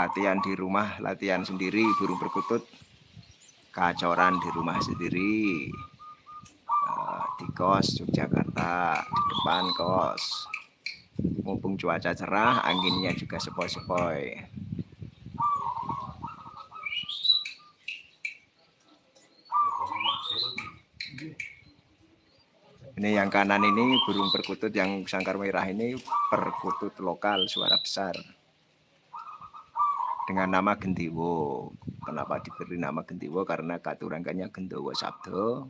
latihan di rumah, latihan sendiri burung perkutut, kacoran di rumah sendiri, eh, di kos Yogyakarta, di depan kos. Mumpung cuaca cerah, anginnya juga sepoi-sepoi. Ini yang kanan ini burung perkutut yang sangkar merah ini perkutut lokal suara besar dengan nama Gendiwo. Kenapa diberi nama Gendiwo? Karena katurangkannya Gendowo Sabdo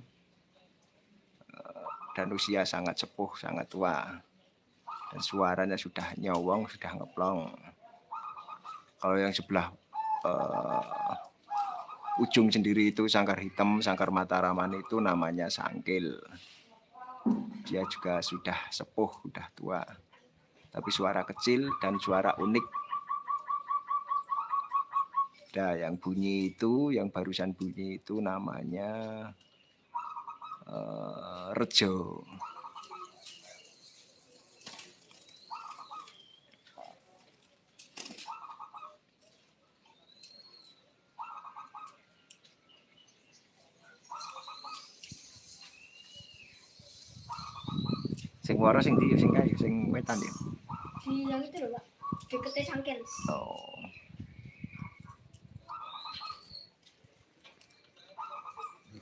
eh, dan usia sangat sepuh, sangat tua. Dan suaranya sudah nyowong, sudah ngeplong. Kalau yang sebelah uh, ujung sendiri itu sangkar hitam, sangkar mataraman itu namanya sangkil. Dia juga sudah sepuh, sudah tua. Tapi suara kecil dan suara unik Nah, yang bunyi itu, yang barusan bunyi itu namanya uh, rejo. Sing waro sing ndi sing kayu sing wetan ya. Di yang itu loh, Pak. Deketnya sangkel. Oh.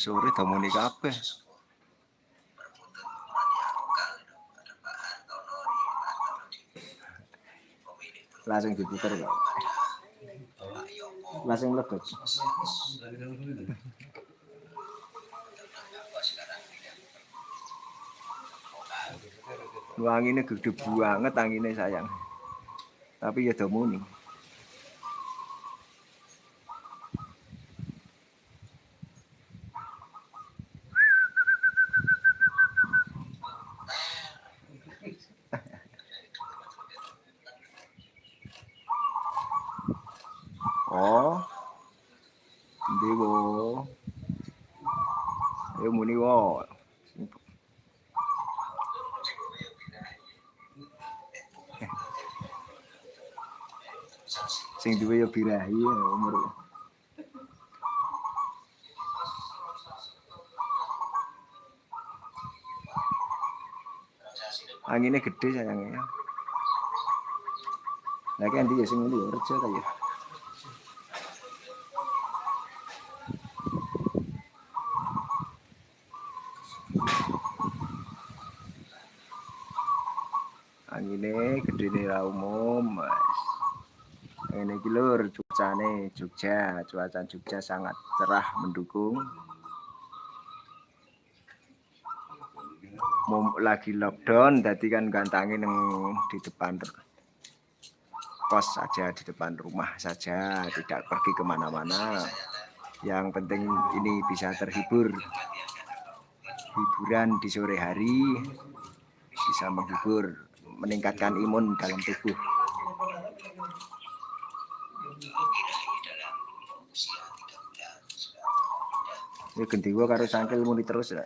Sore damuni kabeh. Langsung diputer kok. Langsung meledak. Wanginya gede banget anginnya sayang. Tapi ya damuni. Oh. Endi wo? Ayo muni wo. Sing duwe ya birahi ya umur. Anginnya gede sayangnya. Lah kan dia sing ngene ya rejo ta ya. Angine gedene ra umum Mas. Ini iki lur cuacane Jogja, cuaca Jogja sangat cerah mendukung. Mom, lagi lockdown, jadi kan gantangi neng di depan kos saja, di depan rumah saja, tidak pergi ke mana-mana. Yang penting ini bisa terhibur, hiburan di sore hari bisa menghibur, meningkatkan imun dalam tubuh. Ganti gua karo sangkil muni terus ya.